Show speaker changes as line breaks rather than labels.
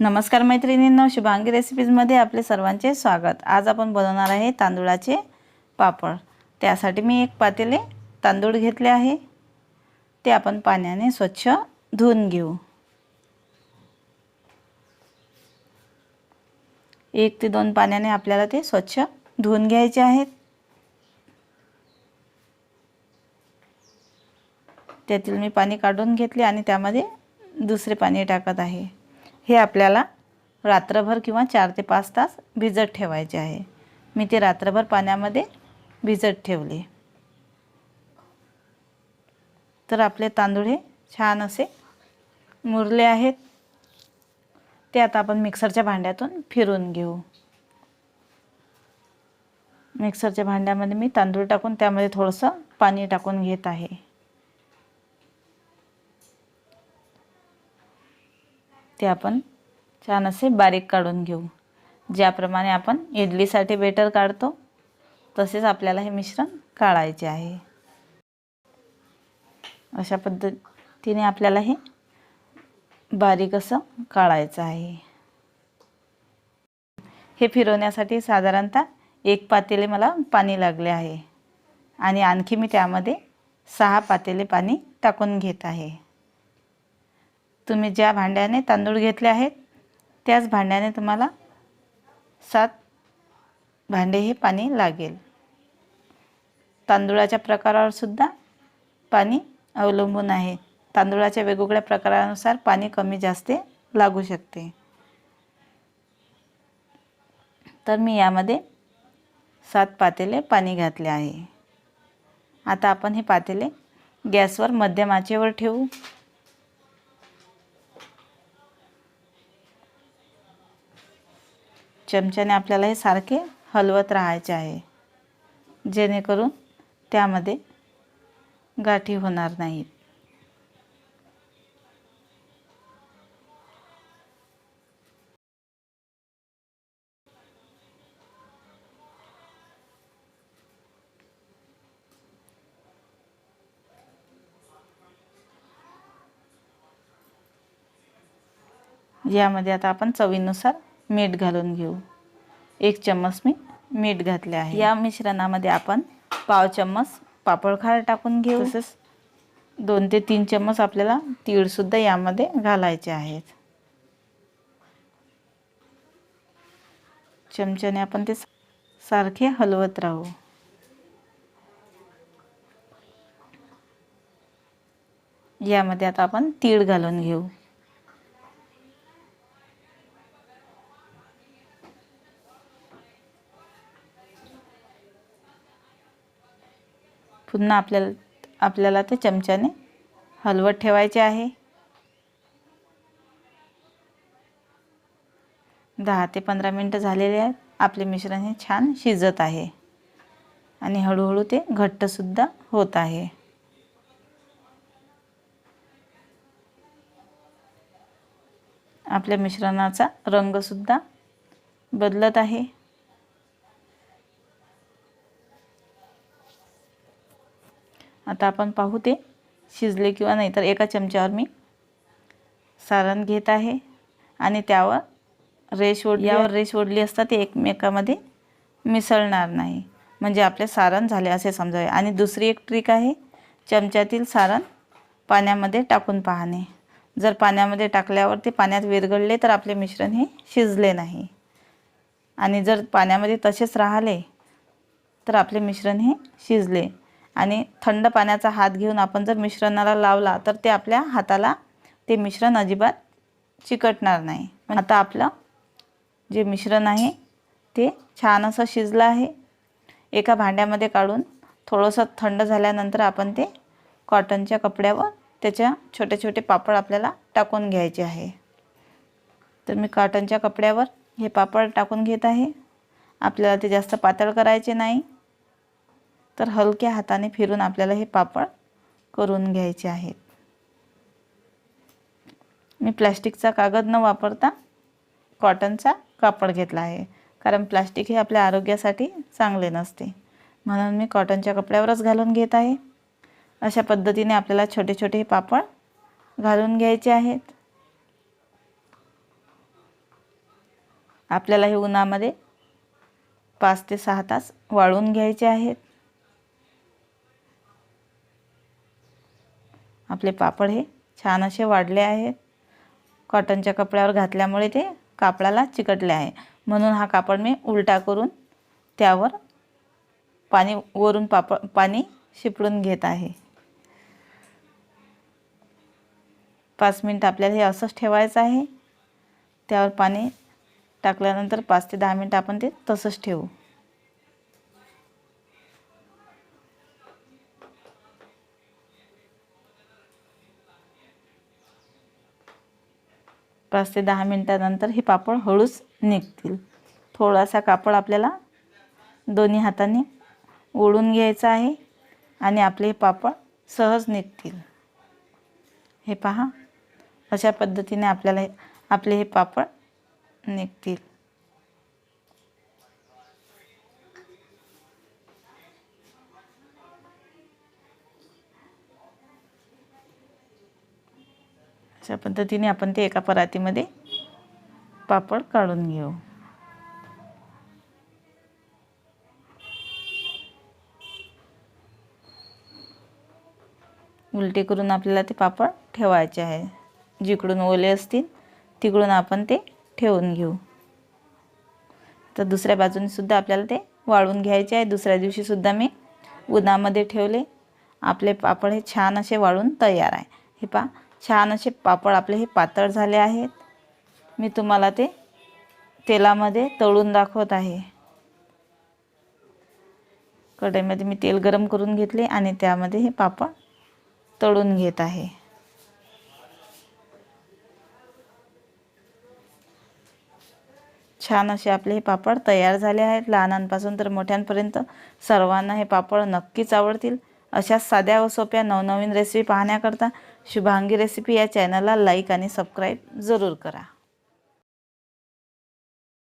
नमस्कार मैत्रिणींनो शुभांगी रेसिपीजमध्ये आपले सर्वांचे स्वागत. आज आपण बनवणार आहे तांदूळाचे पापड. त्यासाठी मी एक पातेले तांदूळ घेतले आहे. ते आपण पाण्याने स्वच्छ धुवून घेऊ. एक ते दोन पाण्याने आपल्याला ते स्वच्छ धुवून घ्यायचे आहेत. त्यातील मी पाणी काढून घेतले आणि त्यामध्ये दुसरे पाणी टाकत आहे. हे आपल्याला रात्रभर किंवा चार ते पाच तास भिजत ठेवायचे आहे. मी ते रात्रभर पाण्यामध्ये भिजत ठेवले. तर आपले तांदूळ हे छान असे मुरले आहेत. ते आता आपण मिक्सरच्या भांड्यातून फिरून घेऊ. मिक्सरच्या भांड्यामध्ये मी तांदूळ टाकून त्यामध्ये थोडंसं पाणी टाकून घेत आहे. ते आपण छान असे बारीक काढून घेऊ. ज्याप्रमाणे आपण इडलीसाठी बेटर काढतो तसेच आपल्याला हे मिश्रण काढायचे आहे. अशा पद्धतीने आपल्याला हे बारीक असं काढायचं आहे. हे फिरवण्यासाठी साधारणतः एक पातेले मला पाणी लागले आहे. आणि आणखी मी त्यामध्ये सहा पातेले पाणी टाकून घेत आहे. तुम्ही ज्या भांड्याने तांदूळ घेतले आहेत त्याच भांड्याने तुम्हाला सात भांडे हे पाणी लागेल. तांदूळाच्या प्रकारावर सुद्धा पाणी अवलंबून आहे. तांदूळाच्या वेगवेगळ्या प्रकारानुसार पाणी कमी जास्त लागू शकते. तर मी यामध्ये सात पातेले पाणी घातले आहे. आता आपण हे पातेले गॅसवर मध्यम आचेवर ठेवू. चमच्याने आपल्याला हे सारखे हलवत राहायचे आहे. जेणेकरून त्यामध्ये गाठी होणार नाहीत यामध्ये आता आपण चवीनुसार मीठ घालून घेऊ. एक चम्मच मी मीठ घातले आहे. या मिश्रणामध्ये आपण पाव चम्मच पापड खार टाकून घेऊ. तसेच दोन ते तीन चम्मच आपल्याला तीळसुद्धा यामध्ये घालायचे आहेत. चमच्याने आपण ते सारखे हलवत राहू. यामध्ये आता आपण तीळ घालून घेऊ. पुन्हा आपल्याला आपल्याला ते चमच्याने हलवत ठेवायचे आहे. दहा ते पंधरा मिनटं झालेले आहेत. आपले मिश्रण हे छान शिजत आहे. आणि हळूहळू ते घट्टसुद्धा होत आहे. आपल्या मिश्रणाचा रंगसुद्धा बदलत आहे. आता आपण पाहू ते शिजले किंवा नाही. तर एका चमच्यावर मी सारण घेत आहे आणि त्यावर रेश ओढ यावर रेश ओढली असता ते एकमेकामध्ये मिसळणार नाही. म्हणजे आपले सारण झाले असे समजावे. आणि दुसरी एक ट्रिक आहे चमच्यातील सारण पाण्यामध्ये टाकून पाहणे. जर पाण्यामध्ये टाकल्यावर ते पाण्यात विरघळले तर आपले मिश्रण हे शिजले नाही. आणि जर पाण्यामध्ये तसेच राहिले तर आपले मिश्रण हे शिजले. आणि थंड पाण्याचा हात घेऊन आपण जर मिश्रणाला लावला तर ते आपल्या हाताला ते मिश्रण अजिबात चिकटणार नाही. म्हणजे आता आपलं जे मिश्रण आहे ते छान असं शिजलं आहे. एका भांड्यामध्ये काढून थोडंसं थंड झाल्यानंतर आपण ते कॉटनच्या कपड्यावर त्याच्या छोटे छोटे पापड आपल्याला टाकून घ्यायचे आहे. तर मी कॉटनच्या कपड्यावर हे पापड टाकून घेत आहे. आपल्याला ते जास्त पातळ करायचे नाही. तर हलक्या हाताने फिरून आपल्याला हे पापड करून घ्यायचे आहेत. मी प्लॅस्टिकचा कागद न वापरता कॉटनचा कापड घेतला आहे. कारण प्लास्टिक हे आपल्या आरोग्यासाठी चांगले नसते. म्हणून मी कॉटनच्या कपड्यावरच घालून घेत आहे. अशा पद्धतीने आपल्याला छोटे छोटे पापड घालून घ्यायचे आहेत. आपल्याला हे उन्हामध्ये पाच ते सहा तास वाळून घ्यायचे आहेत. आपले पापड हे छान असे वाढले आहेत. कॉटनच्या कपड्यावर घातल्यामुळे ते कापडाला चिकटले आहे. म्हणून हा कापड मी उलटा करून त्यावर पाणी वरून पापड पाणी शिपडून घेत आहे. पाच मिनटं आपल्याला हे असंच ठेवायचं आहे. त्यावर पाणी टाकल्यानंतर पाच ते दहा मिनटं आपण ते तसंच ठेवू. पाच ते दहा मिनटानंतर हे पापड हळूच निघतील. थोडासा कापड आपल्याला दोन्ही हाताने ओढून घ्यायचा आहे आणि आपले हे पापड सहज निघतील. हे पहा अशा पद्धतीने आपल्याला हे- आपले हे पापड निघतील. अशा पद्धतीने आपण ते एका परातीमध्ये पापड काढून घेऊ. उलटे करून आपल्याला ते पापड ठेवायचे आहे. जिकडून ओले असतील तिकडून आपण ते ठेवून घेऊ. तर दुसऱ्या बाजूने सुद्धा आपल्याला ते वाळून घ्यायचे आहे. दुसऱ्या दिवशी सुद्धा मी उन्हामध्ये ठेवले. आपले पापड हे छान असे वाळून तयार आहे. हे पा छान असे पापड आपले हे पातळ झाले आहेत. मी तुम्हाला ते तेलामध्ये तळून दाखवत आहे. कढईमध्ये मी तेल गरम करून घेतले आणि त्यामध्ये हे पापड तळून घेत आहे. छान असे आपले हे पापड तयार झाले आहेत. लहानांपासून तर मोठ्यांपर्यंत सर्वांना हे पापड नक्कीच आवडतील. अशा साध्या व सोप्या नवनवीन रेसिपी पाहण्याकरता शुभांगी रेसिपी या चॅनलला लाईक आणि सबस्क्राईब जरूर करा.